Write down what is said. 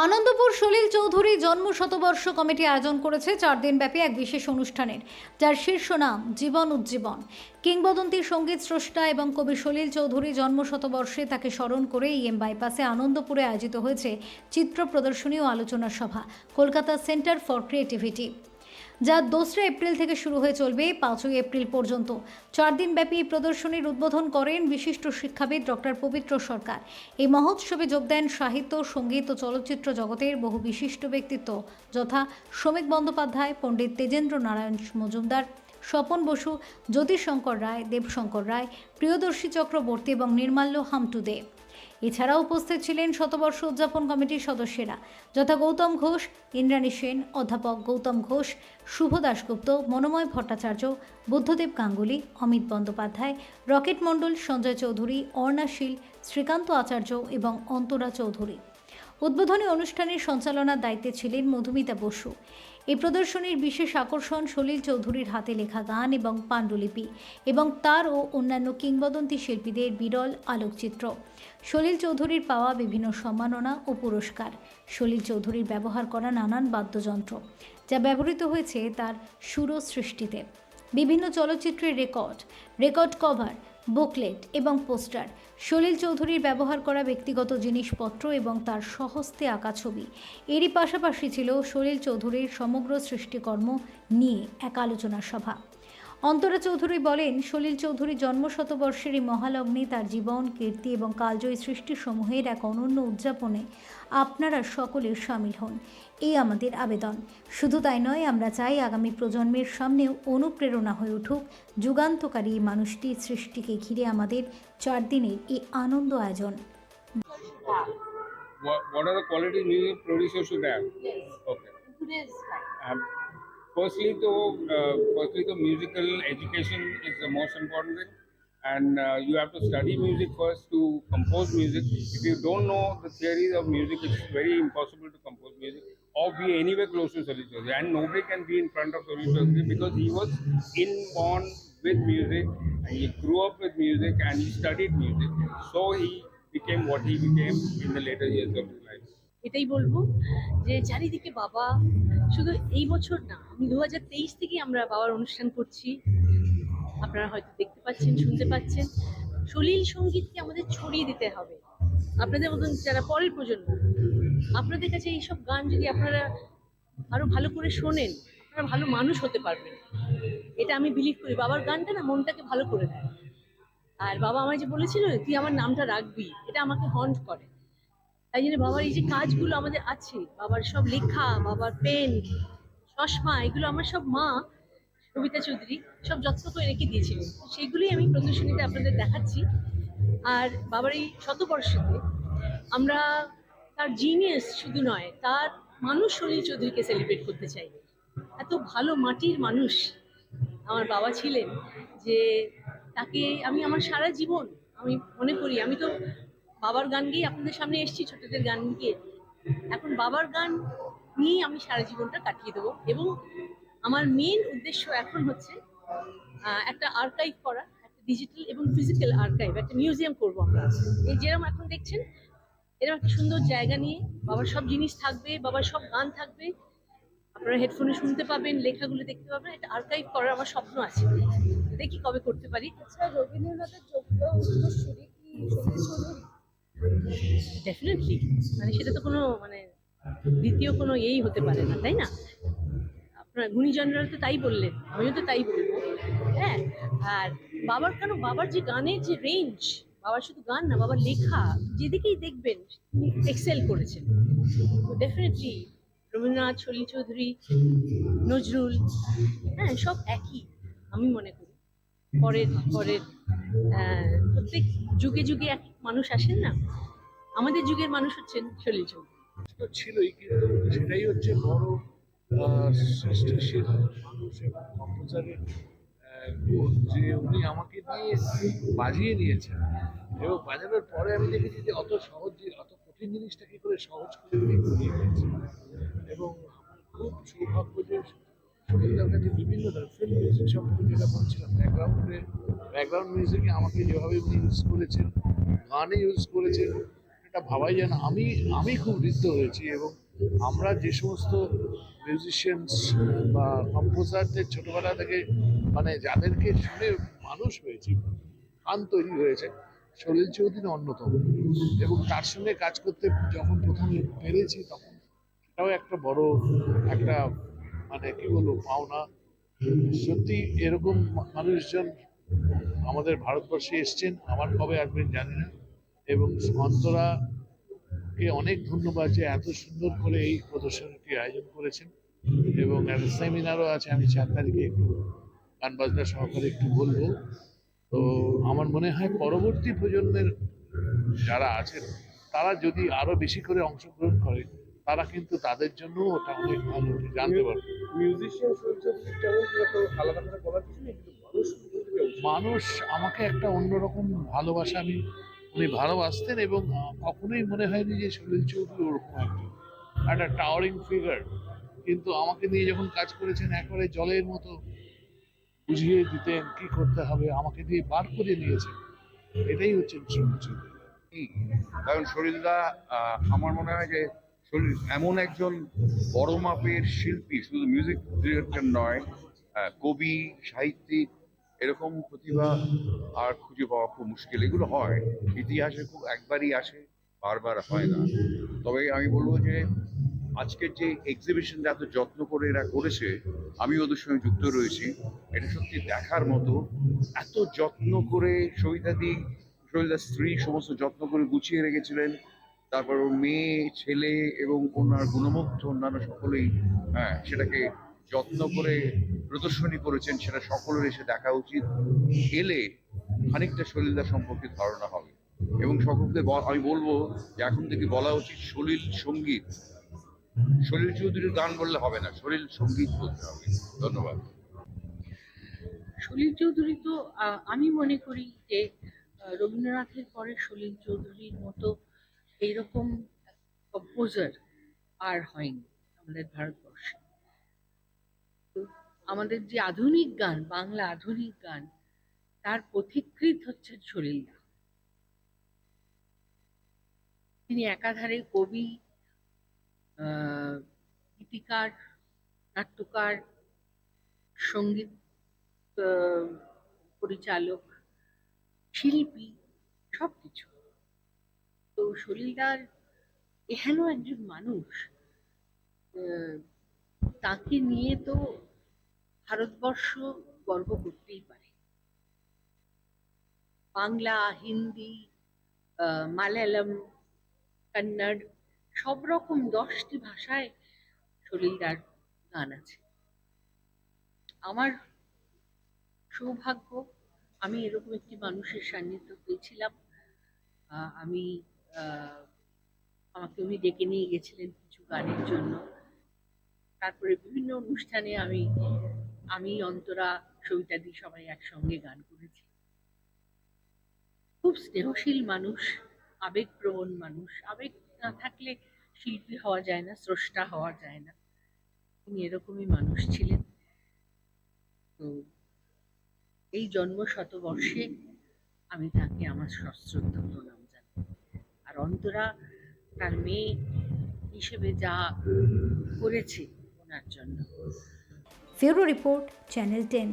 আনন্দপুর সলিল চৌধুরী জন্ম শতবর্ষ কমিটি আয়োজন করেছে চার দিনব্যাপী এক বিশেষ অনুষ্ঠানের, যার শীর্ষ নাম জীবন উজ্জীবন। কিংবদন্তি সংগীত স্রষ্টা এবং কবি সলিল চৌধুরী জন্ম শতবর্ষে তাকে স্মরণ করে ইএম বাইপাসে আনন্দপুরে আয়োজিত হয়েছে চিত্র প্রদর্শনী ও আলোচনা সভা, কলকাতা সেন্টার ফর ক্রিয়েটিভিটি। যা দোসরা এপ্রিল থেকে শুরু হয়ে চলবে পাঁচই এপ্রিল পর্যন্ত। চার দিনব্যাপী এই প্রদর্শনীর উদ্বোধন করেন বিশিষ্ট শিক্ষাবিদ ডক্টর পবিত্র সরকার। এই মহোৎসবে যোগ দেন সাহিত্য, সংগীত ও চলচ্চিত্র জগতের বহু বিশিষ্ট ব্যক্তিত্ব, যথা শ্রমিক বন্দ্যোপাধ্যায়, পণ্ডিত তেজেন্দ্র নারায়ণ মজুমদার, স্বপন বসু, জ্যোতিশঙ্কর রায়, দেবশঙ্কর রায়, প্রিয়দর্শী চক্রবর্তী এবং নির্মাল্য হামটু দে। এছাড়াও উপস্থিত ছিলেন শতবর্ষ উদযাপন কমিটির সদস্যেরা। যথা গৌতম ঘোষ, ইন্দ্রাণী সেন, অধ্যাপক গৌতম ঘোষ, শুভ দাশগুপ্ত, মনোময় ভট্টাচার্য, বুদ্ধদেব গাঙ্গুলি, অমিত বন্দ্যোপাধ্যায়, রকেট মণ্ডল, সঞ্জয় চৌধুরী অর্ণাশীল শ্রীকান্ত আচার্য এবং অন্তরা চৌধুরী। উদ্বোধনী অনুষ্ঠানের সঞ্চালনার দায়িত্বে ছিলেন মধুমিতা বসু। এই প্রদর্শনীর বিশেষ আকর্ষণ সলিল চৌধুরীর হাতে লেখা গান এবং পাণ্ডুলিপি এবং তার ও অন্যান্য কিংবদন্তি শিল্পীদের বিরল আলোকচিত্র। সলিল চৌধুরীর পাওয়া বিভিন্ন সম্মাননা ও পুরস্কার। সলিল চৌধুরীর ব্যবহার করা নানান বাদ্যযন্ত্র, যা ব্যবহৃত হয়েছে তার সুর সৃষ্টিতে বিভিন্ন চলচ্চিত্রের রেকর্ড রেকর্ড কভার বুকলেট এবং পোস্টার। সলিল চৌধুরীর ব্যবহার করা ব্যক্তিগত জিনিসপত্র এবং তার স্বহস্তে আঁকা ছবি। এরই পাশাপাশি ছিল সলিল চৌধুরীর সমগ্র সৃষ্টিকর্ম নিয়ে এক আলোচনা সভা। অন্তরা চৌধুরী বলেন সলিল চৌধুরী জন্মশতবর্ষের এই মহালগ্নে তার জীবন কীর্তি এবং কালজয়ী সৃষ্টিসমূহের এক অনন্য উদযাপনে আপনারা সকলে সামিল হন এই আমাদের আবেদন শুধু তাই নয় আমরা চাই আগামী প্রজন্মের সামনেও অনুপ্রেরণা হয়ে উঠুক যুগান্তকারী এই মানুষটির সৃষ্টিকে ঘিরে আমাদের চার দিনের এই আনন্দ আয়োজন What, what are the qualities music producers should have? Yes. Okay. Today's. Um, firstly, though, uh, firstly, the musical education is the most important thing, and uh, you have to study music first to compose music. If you don't know the theories of music, it's very impossible to compose music or be anywhere close to Chaudhary. And nobody can be in front of Chaudhary because he was inborn with music, and he grew up with music, and he studied music. So he became what he became in the later years of his. এটাই বলব যে চারিদিকে বাবা, শুধু এই বছর না, আমি দু হাজার তেইশ থেকেই আমরা বাবার অনুষ্ঠান করছি। আপনারা হয়তো দেখতে পাচ্ছেন, শুনতে পাচ্ছেন। সলিল সঙ্গীতকে আমাদের ছড়িয়ে দিতে হবে। আপনাদের মতন যারা পরের প্রজন্ম, আপনাদের কাছে এইসব গান যদি আপনারা আরও ভালো করে শোনেন, আপনারা ভালো মানুষ হতে পারবেন। এটা আমি বিলিভ করি। বাবার গানটা না মনটাকে ভালো করে দেয়। আর বাবা আমায় যে বলেছিল, তুই আমার নামটা রাখবি। এটা আমাকে হন্ট করে। তাই জন্য বাবার এই যে কাজগুলো আমাদের আছে, বাবার সব লেখা, বাবার পেন, চশমা, এগুলো আমার সব মা কবিতা চৌধুরী, সব যত্ন করে রেখে দিয়েছিলেন। তো সেইগুলোই আমি প্রদর্শনীতে আপনাদের দেখাচ্ছি। আর বাবার এই শতবর্ষতে আমরা তার জিনিয়াস শুধু নয়, তার মানুষ সলিল চৌধুরীকে সেলিব্রেট করতে চাই। এত ভালো মাটির মানুষ আমার বাবা ছিলেন যে তাকে আমি আমার সারা জীবন আমি মনে করি, আমি তো বাবার গান গেয়ে আপনাদের সামনে এসেছি ছোটদের গান গিয়ে। এখন বাবার গান নিয়েই আমি সারা জীবনটা কাটিয়ে দেবো। এবং আমার মেন উদ্দেশ্য এখন হচ্ছে আহ, একটা আর্কাইভ করা একটা ডিজিটাল এবং ফিজিক্যাল আর্কাইভ একটা মিউজিয়াম করব আমরা। এই যেরকম এখন দেখছেন এরকম একটা সুন্দর জায়গা নিয়ে বাবার সব জিনিস থাকবে বাবার সব গান থাকবে। আপনারা হেডফোনে শুনতে পাবেন লেখাগুলো দেখতে পাবেন একটা আর্কাইভ করার আমার স্বপ্ন আছে। দেখি কবে করতে পারি। আচ্ছা রবীন্দ্রনাথের যোগ্য উত্তরসূরি কি সতীশ চৌধুরী ডেফিনেটলি মানে সেটা তো কোনো মানে দ্বিতীয় কোনো এই হতে পারে না, তাই না? আপনার গুণীজনরা তো তাই বললেন, আমিও তো তাই বলব। হ্যাঁ আর বাবার কেন, বাবার যে গানের যে রেঞ্জ বাবার শুধু গান না, বাবার লেখা, যেদিকেই দেখবেন এক্সেল করেছেন। ডেফিনেটলি রবীন্দ্রনাথ, সলিল চৌধুরী, নজরুল হ্যাঁ সব একই, আমি মনে করি। পরের পরের আহ, প্রত্যেক যুগে যুগে এক মানুষ আসেন না? আমাদের যুগের মানুষ হচ্ছেন সলিল চৌধুরী। তো ছিলই কিন্তু সেটাই হচ্ছে বড় সৃষ্টিশীল মানুষ এবং কম্পোজারের যে উনি আমাকে দিয়ে বাজিয়ে নিয়েছেন। এবং বাজানোর পরে আমি দেখেছি যে অত সহজ অত কঠিন জিনিসটা কি করে সহজ করে দিয়েছেন। এবং আমার খুব সৌভাগ্য যে কাছে বিভিন্ন ফিল্ম মিউজিক সম্পর্কে যেটা বলছিলাম ব্যাকগ্রাউন্ডে ব্যাকগ্রাউন্ড মিউজিকে আমাকে যেভাবে উনি ইউজ করেছেন, গানে ইউজ করেছেন একটা ভাবাই যেন আমি আমি খুব ঋদ্ধ হয়েছি এবং আমরা যে সমস্ত মিউজিশিয়ানস বা কম্পোজারদের ছোটবেলা থেকে মানে যাদেরকে শুনে মানুষ হয়েছি, গান তৈরি হয়েছে, সলিল চৌধুরী অন্যতম। এবং তার সঙ্গে কাজ করতে যখন প্রথমে পেরেছি তখন, সেটাও একটা বড় একটা মানে কি বলব পাওনা সত্যি এরকম মানুষজন আমাদের ভারতবর্ষে এসছেন, আমার কবে আসবেন জানি না। এবং অন্তরাকে অনেক ধন্যবাদ যে এত সুন্দর করে এই প্রদর্শনীটি আয়োজন করেছেন। এবং একটা সেমিনারও আছে, আমি চার তারিখে একটু গান বাজনা সহকারে একটু বলব। তো আমার মনে হয় পরবর্তী প্রজন্মের যারা আছেন, তারা যদি আরও বেশি করে অংশগ্রহণ করে তারা কিন্তু তাদের জন্য ওটা অনেক ভালো জানতে পারবে। মানুষ আমাকে একটা অন্যরকম ভালোবাসা আমি উনি ভালোবাসতেন এবং কখনোই মনে হয়নি যে সলিল চৌধুরী ওরকম একটা একটা টাওয়ারিং ফিগার কিন্তু আমাকে নিয়ে যখন কাজ করেছেন একবারে জলের মতো বুঝিয়ে দিতেন কি করতে হবে আমাকে দিয়ে বার করে নিয়েছেন। এটাই হচ্ছে সলিল চৌধুরী। কারণ শরীরদা আমার মনে হয় যে এমন একজন বড় মাপের শিল্পী শুধু মিউজিক ডিরেক্টর নয় আহ, কবি সাহিত্যিক এরকম প্রতিভা আর খুঁজে পাওয়া খুব মুশকিল। এগুলো হয়। ইতিহাসে খুব একবারই আসে বারবার হয় না। তবে আমি বলব যে আজকের যে এক্সিবিশন এত যত্ন করে এরা করেছে আমি ওদের সঙ্গে যুক্ত রয়েছি। এটা সত্যি দেখার মতো এত যত্ন করে সবিতাদি শরীরদার স্ত্রী সমস্ত যত্ন করে গুছিয়ে রেখেছিলেন। তারপর ওর মেয়ে, ছেলে এবং ওনার গুণমুগ্ধ অন্যান্য সকলেই হ্যাঁ সেটাকে যত্ন করে প্রদর্শনী করেছেন, সেটা সকলের এসে দেখা উচিত। এলে খানিকটা সলিলদা সম্পর্কে ধারণা হবে। এবং সকলকে আমি বলব যে এখন থেকে বলা উচিত সলিল সংগীত। সলিল চৌধুরীর গান বললে হবে না সলিল সংগীত বলতে হবে। ধন্যবাদ। সলিল চৌধুরী তো আমি মনে করি যে রবীন্দ্রনাথের পরে সলিল চৌধুরীর মতো এইরকম কম্পোজার আর হয়নি আমাদের ভারতবর্ষে। আমাদের যে আধুনিক গান, বাংলা আধুনিক গান, তার পথিকৃত হচ্ছেন সলিলদা তিনি একাধারে কবি গীতিকার, নাট্যকার, সংগীত পরিচালক, শিল্পী সব কিছু তো সলিলদার এহেন একজন মানুষ? তাকে নিয়ে তো ভারতবর্ষ গর্ব করতেই পারে। বাংলা, হিন্দি মালায়ালাম, কন্নড়, সব রকম দশটি ভাষায় সলিলদার গান আছে। আমার সৌভাগ্য, আমি এরকম একটি মানুষের সান্নিধ্য পেয়েছিলাম আমি আমাকে উনি ডেকে নিয়ে গেছিলেন কিছু গানের জন্য। তারপরে বিভিন্ন অনুষ্ঠানে আমি আমি, অন্তরা সবিতাদি সবাই একসঙ্গে গান করেছি। খুব স্নেহশীল মানুষ, আবেগপ্রবণ মানুষ। আবেগ না থাকলে শিল্পী হওয়া যায় না, স্রষ্টা হওয়া যায় না। তিনি এরকমই মানুষ ছিলেন। তো এই জন্ম শতবর্ষে আমি তাকে আমার সশ্রদ্ধ প্রণাম আর অন্তরা তার মেয়ে হিসেবে যা করেছে ওনার জন্য। February report channel ten.